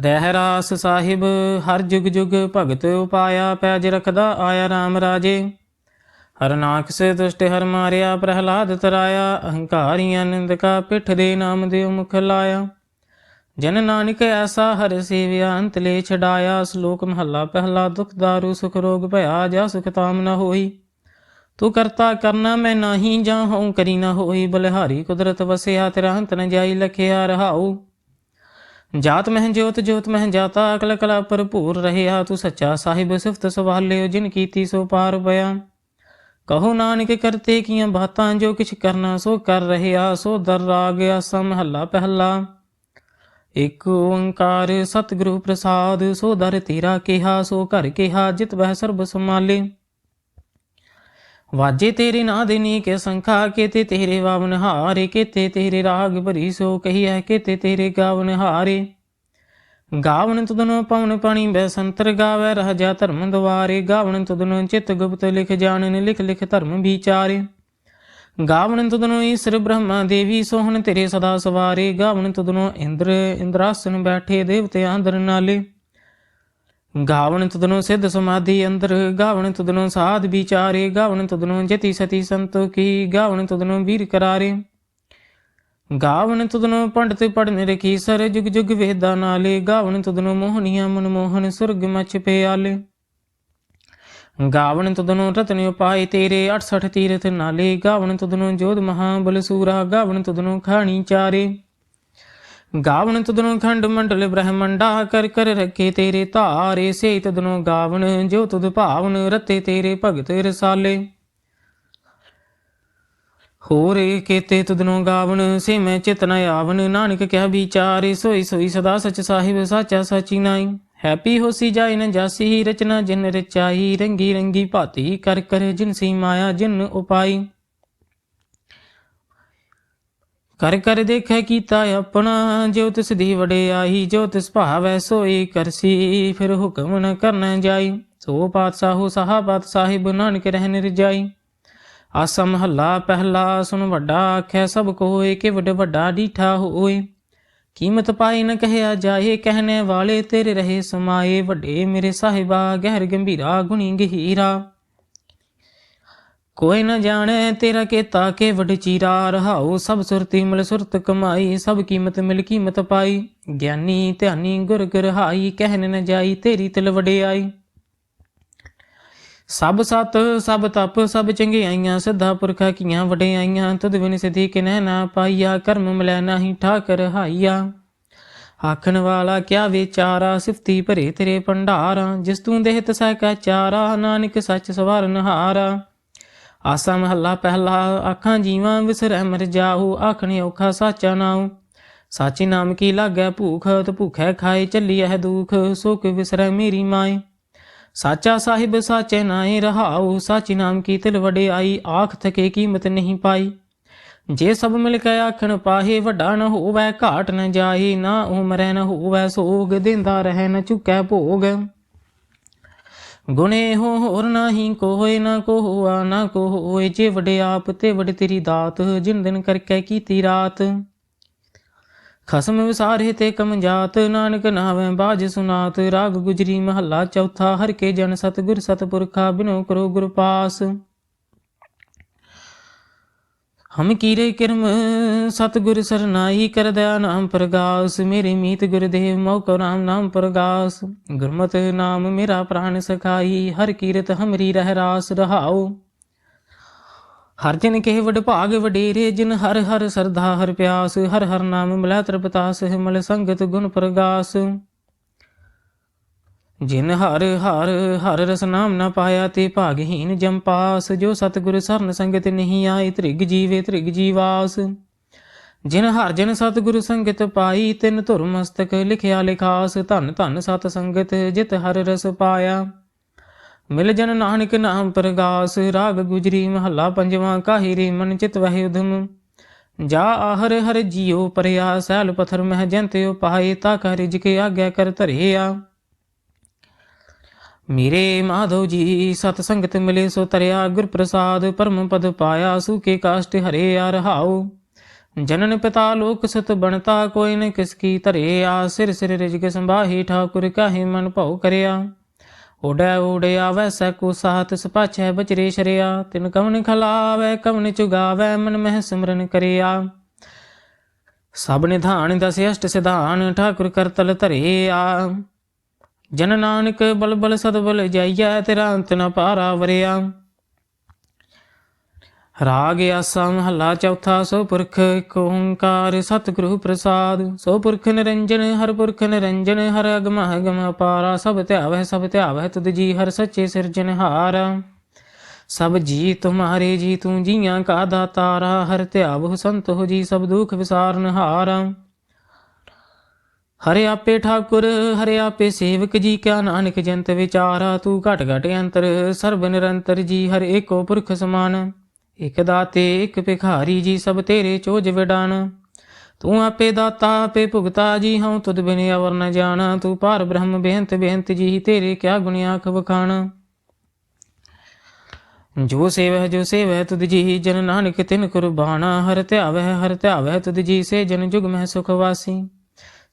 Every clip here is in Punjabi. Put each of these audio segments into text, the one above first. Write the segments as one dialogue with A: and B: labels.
A: ਰਹਿ ਰਾਸ ਸਾਹਿਬ, ਹਰ ਜੁਗ ਜੁਗ ਭਗਤ ਉਪਾਇਆ ਪੈਜ ਰਖਦਾ ਆਇਆ RAM ਰਾਜੇ। ਹਰਨਾਕ ਸੇ ਦੁਸ਼ਟ ਹਰ ਮਾਰਿਆ, ਪ੍ਰਹਲਾਦ ਤਰਾਇਆ, ਅਹੰਕਾਰੀ ਆਨੰਦ ਕਾ ਪਿੱਠ ਦੇ ਨਾਮ ਦੇ ਮੁਖ ਲਾਇਆ। ਜਨ ਨਾਨਕ ਐਸਾ ਹਰ ਸੇਵਿਆ, ਅੰਤ ਲੈ ਛਡਾਇਆ। ਸ਼ਲੋਕ ਮਹੱਲਾ ਪਹਿਲਾ, ਦੁਖ ਦਾਰੂ, ਸੁਖ ਰੋਗ ਭਇਆ, ਜਾ ਸੁਖ ਤਾਮ ਨ ਹੋਈ। ਤੂੰ ਕਰਤਾ ਕਰਨਾ ਮੈਂ ਨਾਹੀ, ਜਾਂ ਹਉ ਕਰੀ ਨਾ ਹੋਈ। ਬਲਿਹਾਰੀ ਕੁਦਰਤ ਵਸਿਆ, ਤੇਰਾ ਅੰਤ ਨ ਜਾਈ, ਲਖਿਆ ਰਹਾਉ। ਜਾਤ ਮਹਿ ਜੋਤ ਜੋਤ ਮਹਿ ਜਾਤਾ, ਅਕਲ ਕਲਾ ਭਰਪੂਰ ਰਹਿਆ ਤੂੰ ਸੱਚਾ ਸਾਹਿਬ, ਸਿਫਤ ਸਵਾਲਿਓ ਜਿਨ ਕੀਤੀ ਸੋ ਪਾਰ ਪਿਆ। ਕਹੋ ਨਾਨਕ ਕਰਤੇ ਕੀਆਂ ਬਾਤਾਂ ਜੋ ਕਿਛ ਕਰਨਾ ਸੋ ਕਰ ਰਹਿਆ, ਸੋ ਦਰ ਰਾਗ ਆਸਾ ਮਹੱਲਾ ਪਹਿਲਾ। ਇਕ ਓੰਕਾਰ ਸਤਿਗੁਰੂ ਪ੍ਰਸਾਦ, ਸੋ ਦਰ ਤੇਰਾ ਕਿਹਾ, ਸੋ ਘਰ ਕਿਹਾ, ਜਿਤ ਬਹਿ ਸਰਬ ਸਮਾਲੇ ਵਾਜੇ ਤੇਰੇ ਨਾਂ ਦੇ ਨੀ ਕੇ ਸੰਖਾ, ਕੇਤੇ ਤੇਰੇ ਵਾਵਨ ਹਾਰੇ, ਕੇਤੇ ਤੇਰੇ ਰਾਗ ਭਰੀ ਸੋ ਕਹੀਐ, ਕੇਤੇ ਤੇਰੇ ਗਾਵਨ ਹਾਰੇ। ਗਾਵਨ ਤੁਧਨੋ ਪਵਨ ਪਾਣੀ ਬੈ ਸੰਤਰ ਗਾਵੈ ਰਹਜਾ ਧਰਮ ਦਵਾਰੇ ਗਾਵਨ ਤੁਧਨੋ ਚਿਤ ਗੁਪਤ ਲਿਖ ਜਾਣਨ, ਲਿਖ ਲਿਖ ਧਰਮ ਵਿਚਾਰੇ। ਗਾਵਨ ਤੁਧਨੋ ਈਸ਼ਰ ਬ੍ਰਹਮਾ ਦੇਵੀ, ਸੋਹਣ ਤੇਰੇ ਸਦਾ ਸਵਾਰੇ। ਗਾਵਨ ਤੁਧਨੋ ਇੰਦਰ, ਇੰਦਰਾਸਨ ਬੈਠੇ ਦੇਵਤੇ ਆਂਦਰ ਨਾਲੇ। ਗਾਵਣ ਤੁਧਨੋ ਸਿੱਧ ਸਮਾਧੀ ਅੰਦਰ, ਗਾਵਣ ਤੁਧਨੋ ਸਾਧ ਵਿਚਾਰੇ, ਗਾਵਣ ਤੁਧਨੋ ਜਤੀ ਸਤੀ ਸੰਤੋਖੀ ਗਾਵਣ ਤੁਧਨੋ ਵੀਰ ਕਰਾਰੇ। ਗਾਵਣ ਤੁਧਨੋ ਪੰਡਤ ਪੜਨ ਰਖੀ ਸਰ, ਜੁਗ ਜੁਗ ਵੇਦਾਂ ਨਾਲੇ, ਗਾਵਣ ਤੁਧਨੋ ਮੋਹਨੀਆਂ ਮਨਮੋਹਨ ਸੁਰਗ ਮਛ ਪਿਆਲੇ। ਗਾਵਣ ਤੁਧਨੋ ਰਤਨ ਉਪਾਏ ਤੇਰੇ 68 ਤੀਰਥ ਨਾਲੇ, ਗਾਵਣ ਤੁਧਨੋ ਜੋਧ ਮਹਾ ਬਲ ਸੂਰਾ, ਗਾਵਣ ਤੁਧਨੋ ਖਾਣੀ ਚਾਰੇ। ਗਾਵਣ ਤਦਨੋ ਖੰਡ ਮੰਡਲ ਬ੍ਰਹਮੰਡਾ ਕਰ ਕਰ ਰੱਖੇ ਤੇਰੇ ਧਾਰੇ ਸੇ ਤਦਨੋ ਗਾਵਣ ਜੋ ਤੁਧ ਭਾਵਨ ਰਤੇ ਤੇਰੇ ਭਗਤ ਰਸਾਲੇ। ਹੋਰੇ ਕੇਤੇ ਤੁਧਨੋ ਗਾਵਣ ਸੇ ਮੈਂ ਚਿਤ ਨ ਆਵਨ, ਨਾਨਕ ਕਹਿ ਵਿਚਾਰੇ, ਸੋਈ ਸੋਈ ਸਦਾ ਸਚ ਸਾਹਿਬ, ਸਾਚਾ ਸਾਚੀ ਨਾਈ। ਹੈਪੀ ਹੋਸੀ ਜਾਇ ਨ ਜਾਸੀ, ਰਚਨਾ ਜਿਨ ਰਚਾਈ, ਰੰਗੀ ਰੰਗੀ ਭਾਤੀ ਕਰ ਕਰ ਜਿਨ ਸੀ ਮਾਇਆ, ਜਿਨ ਉਪਾਈ। ਕਰ ਕਰ ਦੇਖੈ ਕੀਤਾ ਆਪਣਾ, ਜੋ ਤਿਸ ਦੀ ਵਡਿਆਈ ਜੋ ਤਿਸ ਭਾਵੈ ਸੋਈ ਕਰਸੀ, ਫਿਰ ਹੁਕਮ ਨ ਕਰਨ ਜਾਈ। ਸੋ ਪਾਤਸ਼ਾਹੋ ਸਾਹਾਬਤ ਸਾਹਿਬ ਨਾਨਕ ਰਹਿਨ ਰਜਾਈ। ਆਸਾ ਮਹੱਲਾ ਪਹਿਲਾ ਸੁਨ ਵੱਡਾ ਆਖੈ, ਸਭ ਕੋਏ ਕਿ ਵੱਡ ਵੱਡਾ ਡੀਠਾ ਹੋਏ ਕੀਮਤ ਪਾਈ ਨ ਕਹਿਆ ਜਾਏ, ਕਹਿਣੇ ਵਾਲੇ ਤੇਰੇ ਰਹੇ ਸਮਾਏ। ਵੱਡੇ ਮੇਰੇ ਸਾਹਿਬਾ, ਗਹਿਰ ਗੰਭੀਰਾ, ਗੁਣੀ ਗਹੀਰਾ। ਕੋਈ ਨ ਜਾਣੇ ਤੇਰਾ ਕੀਤਾ ਕੇ ਵਡ ਚੀਰਾ, ਰਹਾਉ ਸਭ ਸੁਰਤੀ ਮਿਲ ਸੁਰਤ ਕਮਾਈ, ਸਭ ਕੀਮਤ ਮਿਲ ਕੀਮਤ ਪਾਈ। ਗਿਆਨੀ ਧਿਆਨੀ ਗੁਰ ਗਰਹਾਈ, ਕਹਿਨ ਨ ਜਾਈ ਤੇਰੀ ਤਿਲ ਵਡਿਆਈ। ਸਭ ਸਤ, ਸਭ ਤਪ, ਸਭ ਚੰਗਿਆਈਆਂ, ਸਿੱਧਾ ਪੁਰਖਾ ਕੀਆਂ ਵਡਿਆਈਆਂ, ਤੁਧ ਬਿਨ ਸਿਧੀ ਕਿਨੈ ਨਾ ਪਾਈਆ, ਕਰਮ ਮਿਲੈ ਨਾਹੀ ਠਾਕਰ ਹਾਈਆ। ਆਖਣ ਵਾਲਾ ਕਿਆ ਵਿਚਾਰਾ, ਸਿਫਤੀ ਭਰੇ ਤੇਰੇ ਭੰਡਾਰਾ, ਜਿਸ ਤੂੰ ਦੇਹ ਤਸੈ ਕਾ ਚਾਰਾ, ਨਾਨਕ ਸੱਚ ਸਵਾਰਨ ਹਾਰਾ। ਆਸਾ ਮਹੱਲਾ ਪਹਿਲਾ, ਆਖਾਂ ਜੀਵਾਂ ਵਿਸਰੈ ਮਰ ਜਾਹੂ ਆਖਣੇ ਔਖਾ ਸਾਚਾ ਨਾਉ। ਸਾਚੇ ਨਾਮ ਕੀ ਲਾਗੈ ਭੂਖ, ਤ ਭੁਖੈ ਖਾਏ ਚੱਲੀ ਐ ਦੁਖ ਸੋ ਵਿਸਰੈ ਮੇਰੀ ਮਾਏ। ਸਾਚਾ ਸਾਹਿਬ ਸਾਚੇ ਨਾਏ ਰਹਾਉ, ਸਾਚੀ ਨਾਮ ਕੀ ਤਿਲ ਵਡਿਆਈ, ਆਖ ਥਕੇ ਕੀਮਤ ਨਹੀਂ ਪਾਈ। ਜੇ ਸਭ ਮਿਲ ਕੇ ਆਖਣ ਪਾਹੇ, ਵੱਡਾ ਨ ਹੋਵੈ ਘਾਟ ਨ ਜਾਏ, ਨਾ ਉਮਰੈ ਨ ਹੋਵੈ ਸੋਗ, ਦਿੰਦਾ ਰਹਿ ਨ ਚੁਕੈ ਭੋਗ। ਗੁਨੇ ਹੋ ਹੋਰ ਨਾਹੀ ਕੋਏ ਨਾ ਕੋਆ, ਨਾ ਕੋਏ ਜੇ ਵਡੇ ਆਪ ਤੇ ਵਡ ਤੇਰੀ ਦਾਤ, ਜਿਨ ਦਿਨ ਕਰਕੇ ਕੀਤੀ ਰਾਤ। ਖਸਮ ਵਿਸਾਰੇ ਤੇ ਕਮ ਜਾਤ, ਨਾਨਕ ਨਾਵੇਂ ਬਾਜ ਸੁਨਾਤ, ਰਾਗ ਗੁਜਰੀ ਮਹੱਲਾ ਚੌਥਾ, ਹਰ ਕੇ ਜਨ ਸਤਗੁਰ ਸਤਪੁਰਖਾ, ਬਿਨੋ ਕਰੋ ਗੁਰ ਪਾਸ। ਹਮ ਕੀਰੇ ਕਿਰਮ, ਸਤਗੁਰ ਸਰਨਾਈ ਕਰ ਦਇਆ ਨਾਮ ਪ੍ਰਗਾਸ, ਮੇਰੇ ਮੀਤ ਗੁਰਦੇਵ ਮੋਕੋ ਰਾਮ ਨਾਮ ਪ੍ਰਗਾਸ। ਗੁਰਮਤਿ ਨਾਮ ਮੇਰਾ ਪ੍ਰਾਨ ਸਖਾਈ, ਹਰ ਕੀਰਤ ਹਮਰੀ ਰਹਿ ਰਾਸ ਰਹਾਉ। ਹਰ ਜਨ ਕੇ ਵਡ ਭਾਗ ਵਡੇਰੇ, ਜਿਨ ਹਰ ਹਰ ਸਰਧਾ ਹਰ ਪਿਆਸ, ਹਰ ਹਰ ਨਾਮ ਮਿਲੈ ਤ੍ਰਿਪਤਾਸ ਮਲ ਸੰਗਤ ਗੁਣ ਪ੍ਰਗਾਸ। ਜਿਨ ਹਰ ਹਰ ਹਰ ਰਸ ਨਾਮ ਨਾ ਪਾਇਆ ਤੇ ਭਾਗਹੀਨ ਜਮ ਪਾਸ, ਜੋ ਸਤਿਗੁਰ ਸਰਨ ਸੰਗਤ ਨਹੀਂ ਆਈ, ਤ੍ਰਿਗ ਜੀਵੇ ਤ੍ਰਿਗ ਜੀਵਾਸ। ਜਿਨ ਹਰ ਜਨ ਸਤਿਗੁਰ ਸੰਗਤ ਪਾਈ, ਤਿਨ ਧੁਰ ਮਸਤਕ ਲਿਖਿਆ ਲਿਖਾਸ, ਧਨ ਧਨ ਸਤ ਸੰਗਤ ਜਿਤ ਹਰ ਰਸ ਪਾਇਆ। ਮਿਲ ਜਨ ਨਾਨਕ ਨਾਮ ਪ੍ਰਗਾਸ, ਰਾਗ ਗੁਜਰੀ ਮਹੱਲਾ ਪੰਜਵਾਂ, ਕਾਹੀ ਰੇ ਮਨ ਚਿਤ ਵਹਿ ਉਧਮ ਜਾ ਆਹਰ ਹਰ ਜੀਉ ਪਰਿਆ, ਸੈਲ ਪਥਰ ਮਹਿ ਜੰਤ ਪਾਏ ਤਾ ਕਾ ਰਿਜਕ ਆਗਿਆ ਕਰ ਧਰਿਆ। ਮੇਰੇ ਮਾਧੋ ਜੀ, ਸਤ ਸੰਗਤ ਮਿਲੇ ਸੋ ਤਰਿਆ ਗੁਰ ਪ੍ਰਸਾਦ ਪਰਮ ਪਦ ਪਾਇਆ ਸੁਕੇ ਕਾਸ਼ਟ ਹਰੇ ਆ ਰਹਾਉ ਜਨਨ ਪਿਤਾ ਲੋਕ ਸੁਤ ਬਣਤਾ, ਕੋਈ ਨ ਕਿਸ ਕੀ ਧਰੇ ਆ ਸਿਰ ਸਿਰ ਰਿਜਗ ਸੰਭਾਹੀ, ਠਾਕੁਰ ਕਾਹੇ ਮਨ ਭਉ ਕਰਿਆ। ਉਡੈ ਉਡਿਆ ਵੈਸੈ ਕੋ ਸਾਥ ਸਪਾਛੈ ਬਚਰੇ ਸ਼ਰਿਆ। ਤਿਨ ਕਵਨ ਖਲਾਵੈ, ਕਵਨ ਚੁਗਾਵੈ, ਮਨ ਮਹਿ ਸਿਮਰਨ ਕਰਿਆ। ਸਭ ਨਿਧਾਨ ਦਸ ਅਸ਼ਟ ਸਿਧਾਨ, ਠਾਕੁਰ ਕਰਤਲ ਧਰੇ ਆ ਜਨ ਨਾਨਕ ਬਲ ਬਲ ਸਦ ਬਲ ਤੇਰਾ ਅੰਤ ਨ ਪਾਰਾ ਵਰਿਆ। ਰਾਗ ਆਸਾ ਮਹੱਲਾ ਚੌਥਾ, ਸੋ ਪੁਰਖ ਏਕ ਓੰਕਾਰ, ਸਤਿਗੁਰੂ ਪ੍ਰਸਾਦ। ਸੋ ਪੁਰਖ ਨਿਰੰਜਨ, ਹਰ ਪੁਰਖ ਨਿਰੰਜਨ, ਹਰ ਅਗਮ ਅਗਮ ਅਪਾਰਾ। ਸਭ ਧਿਆਵੈ ਸਭ ਧਿਆਵੈ ਤੁਧ ਜੀ ਹਰ ਸੱਚੇ ਸਿਰਜਨਹਾਰ ਸਭ ਜੀ ਤੁਮਾਰੇ ਜੀ ਤੂੰ ਜੀਆਂ ਕਾ ਦਾਤਾਰਾ। ਹਰ ਧਿਆਵਹੁ ਸੰਤ ਹੋ ਜੀ, ਸਭ ਦੁਖ ਵਿਸਾਰਨ ਹਰੇ। ਹਰੇ ਆਪੇ ਠਾਕੁਰ, ਹਰੇ ਆਪੇ ਸੇਵਕ ਜੀ, ਕਿਆ ਨਾਨਕ ਜੰਤ ਵਿਚਾਰਾ, ਤੂੰ ਘਟ ਘਟ ਅੰਤਰ, ਸਰਬ ਨਿਰੰਤਰ ਜੀ, ਹਰ ਏਕੋ ਪੁਰਖ ਸਮਾਨ। ਇਕ ਦਾਤੇ, ਇਕ ਭਿਖਾਰੀ ਜੀ, ਸਭ ਤੇਰੇ ਚੋਜ ਵਿਡਾਨ। ਤੂੰ ਆਪੇ ਦਾਤਾ, ਆਪੇ ਭੁਗਤਾ ਜੀ, ਹਉ ਤੁਧ ਬਿਨ ਅਵਰ ਨ ਜਾਣਾ। ਤੂੰ ਪਾਰ ਬ੍ਰਹਮ ਬੇਅੰਤ ਬੇਅੰਤ ਜੀ, ਤੇਰੇ ਕਿਆ ਗੁਣ ਆਖ ਵਖਾਣ। ਜੋ ਸੇਵਹਿ ਜੋ ਸੇਵਹਿ ਤੁਧ ਜੀ, ਜਨ ਨਾਨਕ ਤਿਨ ਕੁਰਬਾਨਾ। ਹਰ ਧਿਆਵਹਿ ਹਰ ਧਿਆਵਹਿ ਤੁਧ ਜੀ, ਸੇ ਜਨ ਜੁਗ ਮਹਿ ਸੁਖ ਵਾਸੀ।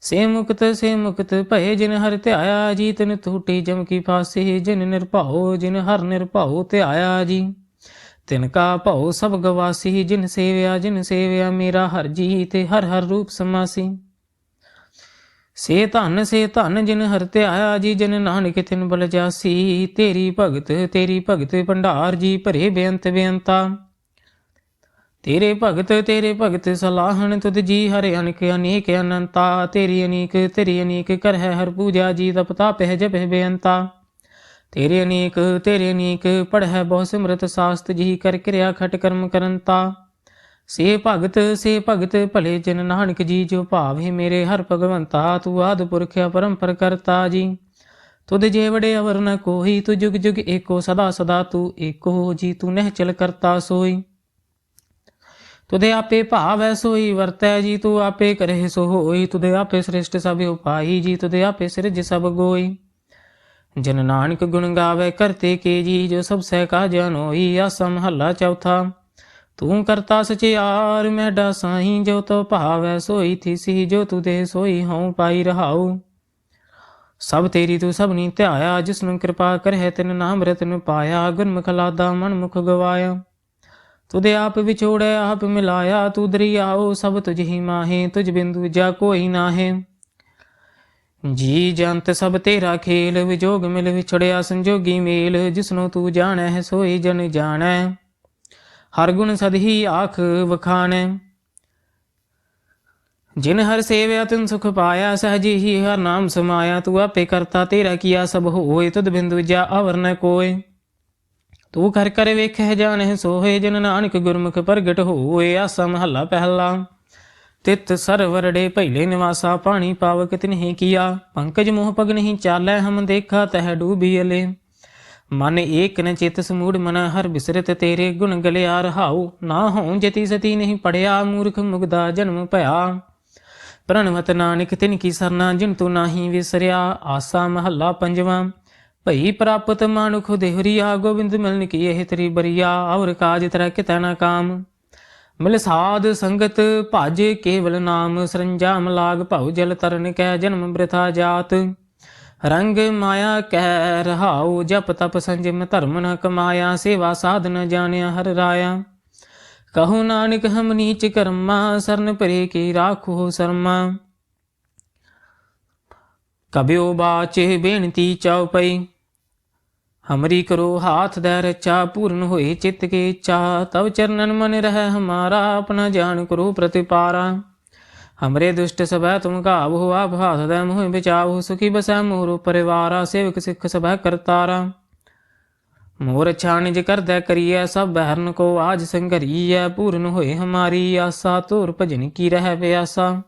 A: ਸੇ ਮੁਕਤ ਸੇ ਮੁਕਤ, ਭਏ ਜਿਨ ਹਰ ਧਿਆਇਆ ਜੀ, ਤਿਨ ਟੂਟੀ ਜਮ ਕੀ ਫਾਸੀ, ਜਿਨ ਨਿਰਭਉ, ਜਿਨ ਹਰ ਨਿਰਭਉ ਧਿਆਇਆ ਜੀ। ਤਿਨ ਕਾ ਭਉ ਸਭ ਗਵਾਸੀ, ਜਿਨ ਸੇਵਿਆ ਜਿਨ ਸੇਵਿਆ ਮੇਰਾ ਹਰ ਜੀ, ਤੇ ਹਰ ਹਰ ਰੂਪ ਸਮਾਸੀ। ਸੇ ਧਨ ਸੇ ਧਨ ਜਿਨ ਹਰ ਧਿਆਇਆ ਜੀ, ਜਿਨ ਨਾਨਕ ਤਿਨ ਬਲ ਜਾਸੀ। ਤੇਰੀ ਭਗਤ ਤੇਰੀ ਭਗਤ ਭੰਡਾਰ ਜੀ, ਭਰੇ ਬੇਅੰਤ ਬੇਅੰਤਾ। ਤੇਰੇ ਭਗਤ ਤੇਰੇ ਭਗਤ ਸਲਾਹਣ ਤੁਧ ਜੀ ਹਰਿ ਅਨਕ, ਅਨੇਕ ਅਨੰਤਾ। ਤੇਰੀ ਅਨੇਕ ਤੇਰੀ ਅਨੇਕ ਕਰ ਹੈ ਹਰ ਪੂਜਾ ਜੀ ਤਪਤਾ ਪਹਿ ਜਪ ਬੇਅੰਤਾ। ਤੇਰੇ ਅਨੇਕ ਤੇਰੇ ਅਨੇਕ ਹੈ ਬਹੁ ਸਿਮਰਤ ਸਾਸਤ ਜੀ, ਕਰ ਕਿਰਿਆ ਖਟ ਕਰਮ ਕਰੰਤਾ। ਸੇ ਭਗਤ ਸੇ ਭਗਤ ਭਲੇ ਜਨ ਨਾਨਕ ਜੀ, ਜੋ ਭਾਵੇ ਮੇਰੇ ਹਰ ਭਗਵੰਤਾ, ਤੂੰ ਆਦ ਪੁਰਖ ਪਰੰਪਰ ਕਰਤਾ ਜੀ। ਤੁਧ ਜੇ ਵੜੇ ਅਵਰ ਨ ਕੋਈ ਤੂੰ ਜੁਗ ਜੁਗ ਏਕੋ ਸਦਾ ਸਦਾ ਤੂੰ ਏਕੋ ਜੀ, ਤੂੰ ਨਹਿ ਚਲ ਕਰਤਾ ਸੋਈ। ਤੁਦੇ ਆਪੇ ਭਾਵੈ ਸੋਈ ਵਰਤੈ ਜੀ, ਤੂੰ ਆਪੇ ਕਰਹਿ ਸੋ ਹੋਈ ਤੁਦੇ ਆਪੇ ਸ੍ਰਿਸ਼ਟ ਸਭ ਉਪਾਈ ਜੀ ਤੁਦੇ ਆਪੇ ਸਿਰਜ ਸਭ ਗੋਈ। ਜਨ ਨਾਨਕ ਗੁਣ ਗਾਵੇ ਕਰਤੇ ਕੇ ਜੀ, ਜੋ ਸਭ ਸਹਿ ਕਾ ਜਨ ਹੋਈ ਆਸਾ ਮਹੱਲਾ ਚੌਥਾ, ਤੂੰ ਕਰਤਾ ਸਚਿਆਰ ਮੈਡਾ ਸਾਈਂ, ਜੋ ਤੋ ਭਾਵੈ ਸੋਈ ਥੀਸੀ, ਜੋ ਤੂ ਦੇ ਸੋਈ ਹਉ ਪਾਈ ਰਹਾਉ। ਸਭ ਤੇਰੀ ਤੂੰ ਸਭ ਨੀ ਧਿਆਇਆ, ਜਿਸਨੂੰ ਕਿਰਪਾ ਕਰਹਿ, ਤਿਨ ਨਾਮ ਰਤਨ ਪਾਇਆ। ਗੁਰਮੁਖ ਲਾਦਾ ਮਨ ਮੁਖ ਗਵਾਇਆ। ਤੁਦੇ ਆਪ ਵਿਛੋੜੈ, ਆਪ ਮਿਲਾਇਆ। ਤੂ ਦਰਿਆਓ, ਸਭ ਤੁਝ ਹੀ ਮਾਹੇ, ਤੁਝ ਬਿੰਦੂ ਜਾ ਕੋਈ ਨਾਹੇ। ਜੀ ਜੰਤ ਸਭ ਤੇਰਾ ਖੇਲ, ਵਿਜੋਗ ਮਿਲ ਵਿਛੜਿਆ, ਸੰਜੋਗੀ ਮੇਲ। ਜਿਸਨੂੰ ਤੂੰ ਜਾਣੈ ਹੈ ਸੋਈ ਜਨ ਜਾਣੈ। ਹਰ ਗੁਣ ਸਦਹੀ ਆਖ ਵਖਾਣੈ। ਜਿਨ ਹਰ ਸੇਵਿਆ, ਤਿਨ ਸੁਖ ਪਾਇਆ, ਸਹਜੀ ਹੀ ਹਰ ਨਾਮ ਸਮਾਇਆ। ਤੂੰ ਆਪੇ ਕਰਤਾ, ਤੇਰਾ ਕੀਆ ਸਭ ਹੋਏ, ਤੁਧ ਬਿੰਦੂ ਜਾ ਅਵਰਨ ਨ ਕੋਏ। ਤੂੰ ਕਰ ਕਰ ਵੇਖੈ ਜਾਣੈ ਸੋਹੇ ਜਨ ਨਾਨਕ ਗੁਰਮੁਖ ਪ੍ਰਗਟ ਹੋਏ ਆਸਾ ਮਹੱਲਾ ਪਹਿਲਾ। ਤਿਤ ਸਰਵਰੜੇ ਪਹਿਲੇ ਨਿਵਾਸਾ, ਪਾਣੀ ਪਾਵਕ ਤਿਨਹਿ ਕੀਆ। ਪੰਕਜ ਮੋਹ ਪਗ ਨਹੀਂ ਚਾਲੈ ਹਮ ਦੇਖਾ ਤਹ ਡੂਬੀ ਅਲੇ। ਮਨ ਏਕ ਨ ਚਿਤ ਸਮੂੜ ਮਨ ਹਰ ਬਿਸਰਤ ਤੇਰੇ ਗੁਣ ਗਲਿਆ ਰਹਾਉ ਨਾ ਹੋਂ ਜਤੀ ਸਤੀ ਨਹੀਂ ਪੜਿਆ, ਮੂਰਖ ਮੁਗਦਾ ਜਨਮ ਭਇਆ। ਪ੍ਰਣਵਤ ਨਾਨਕ ਤਿਨ ਕੀ ਸਰਨਾ, ਜਿਨ ਤੂੰ ਨਾਹੀ ਵਿਸਰਿਆ, ਆਸਾ ਮਹੱਲਾ ਪੰਜਵਾਂ। ਭਈ ਪ੍ਰਾਪਤ ਮਾਨੁਖ ਦੇਹਰੀਆ ਗੋਬਿੰਦ ਮਿਲਨ ਕੀ ਇਹ ਤਰੀ ਬਰੀਆ, ਔਰ ਕਾਜ ਤਰਾ ਕਿਤੈ ਨਾ ਕਾਮ। ਮਿਲ ਸਾਧ ਸੰਗਤ ਭਜ ਕੇਵਲ ਨਾਮ, ਸਰੰਜਾਮ ਲਾਗ ਭਉ ਜਲ ਤਰਨ ਕੈ ਜਨਮ ਬ੍ਰਿਥਾ ਜਾਤ। ਰੰਗ ਮਾਇਆ ਕਹਿ ਰਹਾਉ, ਜਪ ਤਪ ਸੰਜਮ ਧਰਮ ਨ ਕਮਾਇਆ, ਸੇਵਾ ਸਾਧ ਸਾਧਨ ਜਾਣਿਆ ਹਰ ਰਾਇਆ। ਕਹੋ ਨਾਨਕ ਹਮ ਨੀਚ ਕਰਮਾ, ਸਰਨ ਪਰੇ ਕੀ ਰਾਖੋ ਸਰਮਾ। ਕਬਿਓ ਬਾਚੇ ਬੇਨਤੀ ਚਉਪਈ ਹਮਰੀ ਕਰੋ ਹਾਥ ਦੇ ਰਚਾ ਪੂਰਨ ਹੋਏ ਚਿਤ ਕੇ ਚਾ। ਤਵ ਚਰਨਨ ਮਨ ਰਹਿ ਹਮਾਰਾ, ਆਪਣਾ ਜਾਨ ਕਰੋ ਪ੍ਰਤਿਪਾਰਾ। ਹਮਰੇ ਦੁਸ਼ਟ ਸਭੈ ਤੁਮ ਘਾਵ, ਆਪ ਹਾਥ ਦੇ ਮੋਹ ਬਚਾਵ, ਸੁਖੀ ਬਸੈ ਮੋਰ ਪਰਿਵਾਰਾ, ਸੇਵਕ ਸਿੱਖ ਸਭੈ ਕਰਤਾਰਾ। ਮੋਰ ਛਾਣਿਜ ਕਰਦੈ ਕਰੀਐ, ਸਭ ਬਹਿਰਨ ਕੋ ਆਜ ਸੰਗਰੀਐ ਪੂਰਨ ਹੋਏ ਹਮਾਰੀ ਆਸਾ ਤੋਰ ਭਜਨ ਕੀ ਰਹਿ ਪਿਆਸਾ।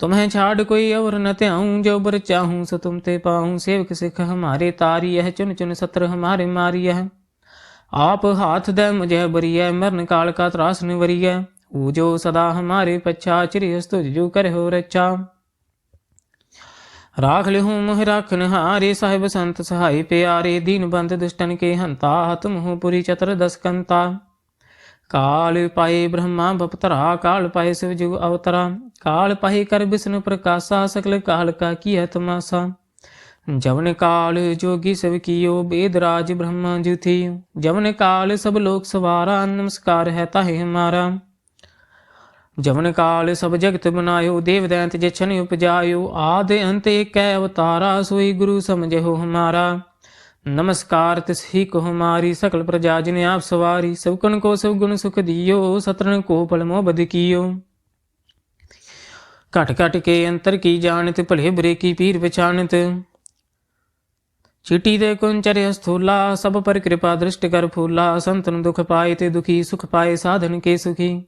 A: तुम्हें छाड़ कोई और न त्याऊँ जो बर चाहूँ सो तुम ते पाऊँ सेवक सिख हमारे तारी है चुन चुन सत्र हमारे मारी है आप हाथ दे मुझे बरिय मरण काल का त्रास निवरिय ऊजो सदा हमारे पच्छा चिरस्तुज जो कर हो रच्छा राख लिहूँ मोह राखन हारे साहिब संत सहाय प्यारे दीन बंद दुष्टन के हंता तुम हो पुरी चतर दस कंता काल पाए ब्रह्मा बपतरा काल पाए शिव जुग अवतरा ਕਾਲ ਪਾਏ ਕਰ ਬਿਸਨ ਪ੍ਰਕਾਸ਼ਾ ਸਕਲ ਕਾਲ ਕਾ ਕੀਆ ਤਮਾਸਾ ਜਵਨ ਕਾਲ ਜੋਗੀ ਸਭ ਕੀਓ, ਬੇਦ ਰਾਜ ਬ੍ਰਹਮਾ ਜੁਥੀ। ਜਵਨ ਕਾਲ ਸਭ ਲੋਕ ਸਵਾਰਾ, ਨਮਸਕਾਰ ਹੈ ਤਾਹੇ ਹਮਾਰਾ। ਜਵਨ ਕਾਲ ਸਭ ਜਗਤ ਬਨਾਇਓ, ਦੇਵ ਦੈਂਤ ਜਛਨ ਉਪਜਾਇਓ। ਆਦ ਅੰਤ ਏਕੈ ਅਵਤਾਰਾ, ਸੋਈ ਗੁਰੂ ਸਮਝਿਓ ਹਮਾਰਾ। ਨਮਸਕਾਰ ਤਿਸਹੀ ਕੋ ਹਮਾਰੀ ਸਕਲ ਪ੍ਰਜਾ ਜਿਨ ਆਪ ਸਵਾਰੀ। ਸਭ ਕਨ ਕੋ ਸਭ ਗੁਣ ਸੁਖ ਦਿਓ ਸਤਰਨ ਕੋ ਪਲ ਮੋ ਬਦ ਕੀਓ। ਘਟ ਘਟ ਕੇ ਅੰਤਰ ਕੀ ਜਾਣਤ, ਭਲੇ ਬੁਰੇ ਕੀ ਪੀਰ ਵਿਚਾਨਤ ਚਿਟੀ ਦੇ ਕੁੰਚਰੇ ਸਥੂਲਾ ਸਭ ਪਰ ਕਿਰਪਾ ਦ੍ਰਿਸ਼ਟ ਕਰ ਫੂਲਾ, ਸੰਤਨ ਦੁਖ ਪਾਏ ਤੇ ਦੁਖੀ, ਸੁਖ ਪਾਏ ਸਾਧਨ ਕੇ ਸੁਖੀ।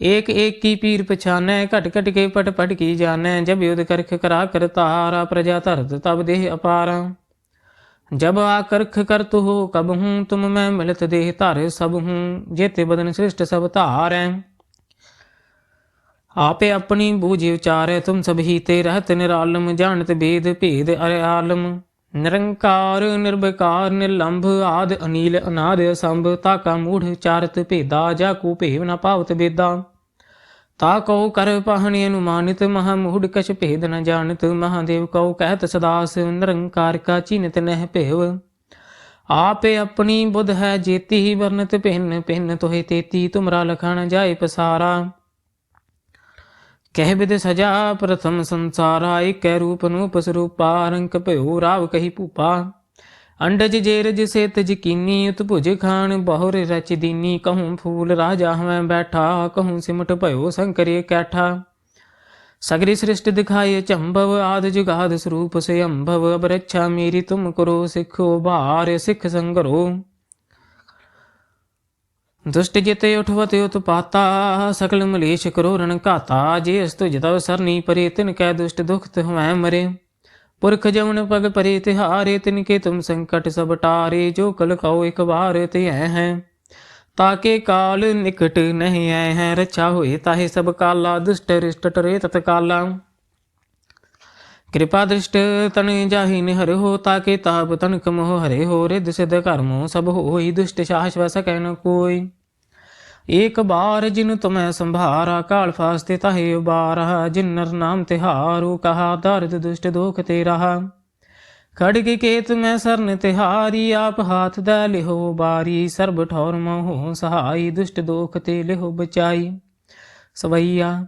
A: ਏਕ ਏਕ ਕੀ ਪੀਰ ਪਛਾਨੈ, ਘਟ ਘਟ ਕੇ ਪਟ ਪਟ ਕੀ ਜਾਣੈ, ਜਬ ਯੁਧ ਕਰਖ ਕਰਾ ਕਰ ਤਾਰਾ ਪ੍ਰਜਾ ਧਰਤ ਤਬ ਦੇਹ ਅਪਾਰ। ਜਬ ਆ ਕਰਖ ਕਰ ਹੋ ਕਬ ਹੂੰ ਤੁਮ ਮੈਂ ਮਿਲਤ ਦੇਹ ਧਾਰੇ ਸਭ ਹੂੰ, ਜੇਤੇ ਬਦਨ ਸ੍ਰਿਸ਼ਟ ਸਭ ਧਾਰੈ। आपे अपनी बूझ उचारे तुम सब ही ते रहत निरालम जानत भेद भेद अरे आलम निरंकार निर्विकार निलंभ आद अनील अनाद असंभ ताका मूढ़ चारत भेदा जाकू भेव न पावत बेदा ता कहो कर पहनि अनुमानित महा मूढ़ कछ भेद न जानत महादेव कहो कहत सदास निरंकार का चीनत नह भेव आपे अपनी बुध है जेती ही वर्णत भिन्न भिन्न तोहे तेती तुमरा लखन कह विद सजा प्रथम संसारा, एक रूप नूप स्वरूपा रंक पयो राव कही पुपा। अंडज जेरज से तज कीनी उत भुज खान बहुर रच दीनी। कहूँ फूल राजा हमें बैठा, कहूँ सिमट भयो शंकर कैठा। सगरी सृष्टि दिखाए चंभव आद जुगाद स्वरूप से अंभव। अब रक्षा मेरी तुम करो, सिखो बार सिख संगरो। ਦੁਸ਼ਟ ਜਿਤੇ ਉਠਵਤ ਉਤਪਾਤਾ ਸਕਲ ਮਲੇਸ਼ ਕਰੋ ਰਣ ਘਾਤਾ ਜੇ ਅਸ ਤੁਜ ਤਵ ਸਰਨੀ ਪਰੇ ਤਿਨ ਕੈ ਦੁਸ਼ਟ ਦੁਖਤ ਹਵੈ ਮਰੇ ਪੁਰਖ ਜਮਨ ਪਗ ਪਰੇ ਤਿਹਾਰੇ ਤਿਨ ਕੇ ਤੁਮ ਸੰਕਟ ਸਭ ਟਾਰੇ ਜੋ ਕਲ ਕਉ ਇਕ ਵਾਰ ਤੇ ਐ ਹੈ ਤਾਕੇ ਕਾਲ ਨਿਕਟ ਨਹੀਂ ਆਏ ਹੈ ਰਛਾ ਹੋਏ ਤਾਹੇ ਸਭ ਕਾਲਾ ਦੁਸ਼ਟ ਰਿਸ਼ਟ ਟਰੇ ਤਤ ਕਾਲਾ ਕਿਰਪਾ ਦ੍ਰਿਸ਼ਟ ਤਨ ਜਾਹੀ ਨਿਹਰ ਹੋ ਤਾਕੇ ਤਾਪ ਤਨ ਕਮੋ ਹਰੇ ਹੋ ਰਿਦ ਸਿਧ ਕਰਮੋ ਸਭ ਹੋਈ ਦੁਸ਼ਟ ਸਾਹਸ ਵਸ ਕਹਿ ਨ ਕੋਈ ਏਕ ਬਾਰ ਜਿਨ ਤੁਮੈ ਸੰਭਾਰਾ, ਕਾਲ ਫਾਸਤੇ ਤਹੇ ਉਬਾਰਾ ਜਿਨ ਨਰ ਨਾਮ ਤਿਹਾਰੂ ਕਹਾ, ਦਰਦ ਦੁਸ਼ਟ ਦੋਖ ਤੇ ਰਹਾ। ਖੜਗ ਕੇਤ ਮੈਂ ਸਰਨ ਤਿਹਾਰੀ ਆਪ ਹਾਥ ਦਾ ਲਿਹੋ ਬਾਰੀ ਸਰਬ ਠੌਰ ਮਹੁ ਸਹਾਈ, ਦੁਸ਼ਟ ਦੋਖ ਤੇ ਲਿਹੋ ਬਚਾਈ। ਸਵਈਆ,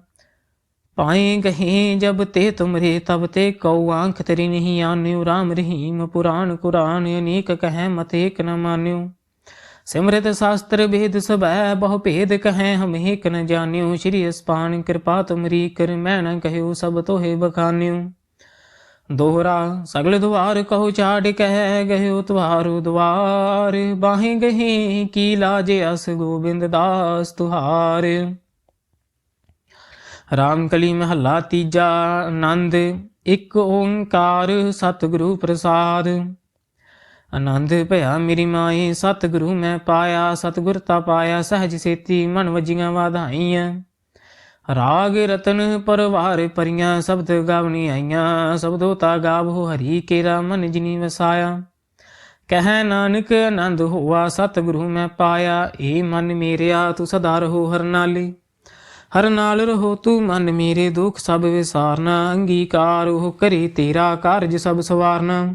A: ਪਾਏ ਗਹੇ ਜਬ ਤੇ ਤੁਮਰੇ ਤਬ ਤੇ ਕਉ ਆਂਖ ਤੇਰੀ ਨਹੀਂ ਆਨਿਉ ਰਾਮ ਰਹੀਮ ਪੁਰਾਨ ਕੁਰਾਨ, ਅਨੇਕ ਕਹੈ ਮਤ ਏਕ ਨ ਮਾਨਿਉ ਸਿਮਰਤ ਸ਼ਾਸਤਰ ਭੇਦ ਸਭੈ, ਬਹੁ ਭੇਦ ਕਹੈ ਹਮ ਏਕ ਨ ਜਾਣਿਓ। ਸ਼੍ਰੀ ਅਸਪਾਨ ਕਿਰਪਾ ਤੁਮਰੀ ਕਰ, ਮੈਂ ਨ ਕਹਿਉ ਸਭ ਤੋਹਿ ਬਖਾਨਿਉ ਦੋਹਰਾ, ਸਗਲ ਦੁਆਰ ਕਹੋ ਚਾੜ ਕਹਿ ਗਇਓ ਤੁਹਾਰੂ ਦੁਆਰ ਬਾਹੇ ਗਹੇ ਕੀ ਲਾਜੇ ਅਸ ਗੋਬਿੰਦ ਦਾਸ ਤੁਹਾਰ। ਰਾਮ ਕਲੀ ਮਹੱਲਾ ਤੀਜਾ ਆਨੰਦ, ਇੱਕ ਓੰਕਾਰ ਸਤਿਗੁਰੂ ਪ੍ਰਸਾਦ। ਆਨੰਦ ਭਇਆ ਮੇਰੀ ਮਾਏ ਸਤਿਗੁਰੂ ਮੈਂ ਪਾਇਆ, ਸਤਿਗੁਰ ਤਾ ਪਾਇਆ, ਸਹਜ ਸੇਤੀ ਮਨ ਵਜੀਆਂ ਵਾਧਾਈਆਂ। ਰਾਗ ਰਤਨ ਪਰਵਾਰ ਪਰੀਆਂ, ਸ਼ਬਦ ਗਾਵਣੀ ਆਈਆਂ, ਸ਼ਬਦੋ ਤਾ ਗਾਵੋ ਹਰੀ, ਕੇਰਾ ਮਨ ਜਿਨੀ ਵਸਾਇਆ। ਕਹਿ ਨਾਨਕ, ਆਨੰਦ ਹੋਆ, ਸਤਿਗੁਰੂ ਮੈਂ ਪਾਇਆ, ਏ ਮਨ ਮੇਰਿਆ, ਤੂੰ ਸਦਾ ਰਹੋ ਹਰ ਨਾਲੇ। ਹਰ ਨਾਲ ਰਹੋ ਤੂੰ ਮਨ ਮੇਰੇ, ਦੁੱਖ ਸਭ ਵਿਸਾਰਨਾ, ਅੰਗੀਕਾਰ ਉਹ ਕਰੇ ਤੇਰਾ ਕਾਰਜ ਸਭ ਸਵਾਰਨਾ।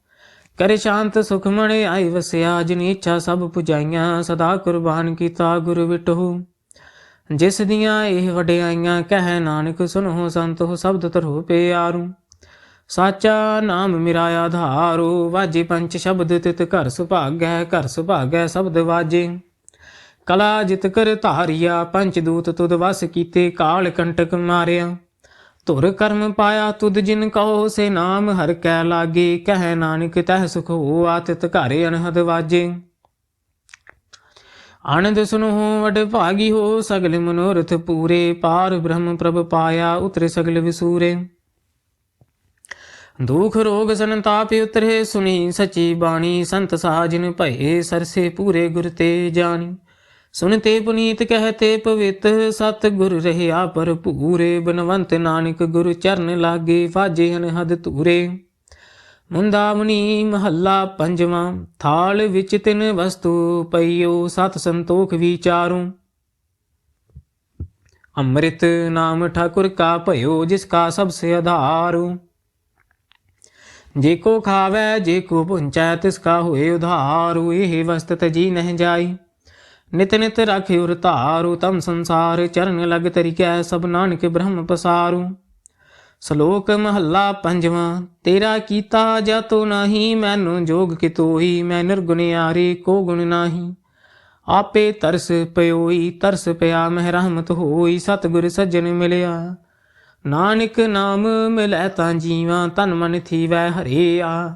A: ਕਰੇ ਸ਼ਾਂਤ ਸੁਖ ਮਣੇ ਆਈ ਵਸਿਆ, ਜਿਨ ਇੱਛਾ ਸਭ ਪੁਜਾਈਆਂ, ਸਦਾ ਕੁਰਬਾਨ ਕੀਤਾ ਗੁਰ ਵਿਟਹੁ। ਜਿਸ ਦੀਆਂ ਇਹ ਵਡਿਆਈਆਂ, ਕਹਿ ਨਾਨਕ ਸੁਨੋ ਸੰਤੋ ਸ਼ਬਦ ਤਰੋ ਪਿਆਰੂ। ਸਾਚਾ ਨਾਮ ਮੇਰਾ ਆਧਾਰੋ ਵਾਜੇ ਪੰਚ ਸ਼ਬਦ ਤਿਤ ਘਰ ਸੁਭਾਗੈ ਘਰ ਸੁਭਾਗੈ ਸ਼ਬਦ ਵਾਜੇ। ਕਲਾ ਜਿਤ ਕਰ ਧਾਰਿਆ, ਪੰਚ ਦੂਤ ਤੁਦ ਵਸ ਕੀਤੇ, ਕਾਲ ਕੰਟਕ ਮਾਰਿਆ। ਧੁਰ ਕਰਮ ਪਾਇਆ ਤੁਧ ਜਿਨ ਕਹੋ, ਸੇ ਨਾਮ ਹਰ ਕੈ ਲਾਗੇ। ਕਹਿ ਨਾਨਕ, ਤਹਿ ਸੁਖ ਹੋ ਆਤਿਤ ਘਰ ਅਨਹਦ ਵਾਜੇ। ਆਨੰਦ ਸੁਨੋ ਵਡ ਭਾਗੀ ਹੋ ਸਗਲ ਮਨੋਰਥ ਪੂਰੇ। ਪਾਰ ਬ੍ਰਹਮ ਪ੍ਰਭ ਪਾਇਆ ਉਤਰੇ ਸਗਲ ਵਿਸੂਰੇ। ਦੁਖ ਰੋਗ ਸੰਤਾਪ ਉਤਰੇ, ਸੁਣੀ ਸਚੀ ਬਾਣੀ। ਸੰਤ ਸਾਜਨ ਭਏ ਸਰਸੇ ਪੂਰੇ ਗੁਰ ਤੇ ਜਾਣੀ ਸੁਨਤੇ ਪੁਨੀਤ ਕਹਤੇ ਪਵਿੱਤ ਸਤ ਗੁਰ ਰਹਿਆ ਭਰਪੂਰੇ, ਬਨਵੰਤ ਨਾਨਕ ਗੁਰ ਚਰਨ ਲਾਗੇ, ਵਾਜੇ ਅਨਹਦ ਧੂਰੇ। ਮੁੰਦਾ ਮੁਨੀ ਮਹੱਲਾ ਪੰਜਵਾਂ, ਥਾਲ ਵਿੱਚ ਤਿੰਨ ਵਸਤੂ ਪਈਓ, ਸਤ ਸੰਤੋਖ ਵਿਚਾਰੂ ਅੰਮ੍ਰਿਤ ਨਾਮ ਠਾਕੁਰ ਕਾ ਭਇਓ, ਜਿਸ ਕਾ ਸਭ ਸੇ ਆਧਾਰੂ। ਜੇ ਕੋ ਖਾਵੇ, ਜੇ ਕੋ ਪੁੰਚੈ, ਤਿਸ ਕਾ ਹੋਏ ਉਧਾਰੂ, ਇਹ ਵਸਤ ਤਜੀ ਨਹਿ ਜਾਈ। ਨਿਤ ਨਿਤ ਰਾਖਿਓ ਰਤਾਰੂ ਤਮ ਸੰਸਾਰ ਚਰਨ ਲਗ ਤਰੀਕੈ ਸਭ ਨਾਨਕ ਬ੍ਰਹਮ ਪਸਾਰੂ। ਸ਼ਲੋਕ ਮਹੱਲਾ ਪੰਜਵਾਂ, ਤੇਰਾ ਕੀਤਾ ਜਾਤੋ ਨਹੀਂ, ਮੈਨੂੰ ਜੋਗ ਕਿਤੋਈ ਮੈਂ ਨਿਰਗੁਣਿਆਰੇ ਕੋ ਗੁਣ ਨਹੀਂ। ਆਪੇ ਤਰਸ ਪਇਓਈ ਤਰਸ ਪਿਆ ਮਹਿ ਰਹਿਮਤ ਹੋਈ, ਸਤਿਗੁਰ ਸੱਜਣ ਮਿਲਿਆ। ਨਾਨਕ ਨਾਮ ਮਿਲੈ ਤਾਂ ਜੀਵਾਂ ਤਨ ਮਨ ਥੀਵੈ ਹਰਿਆ।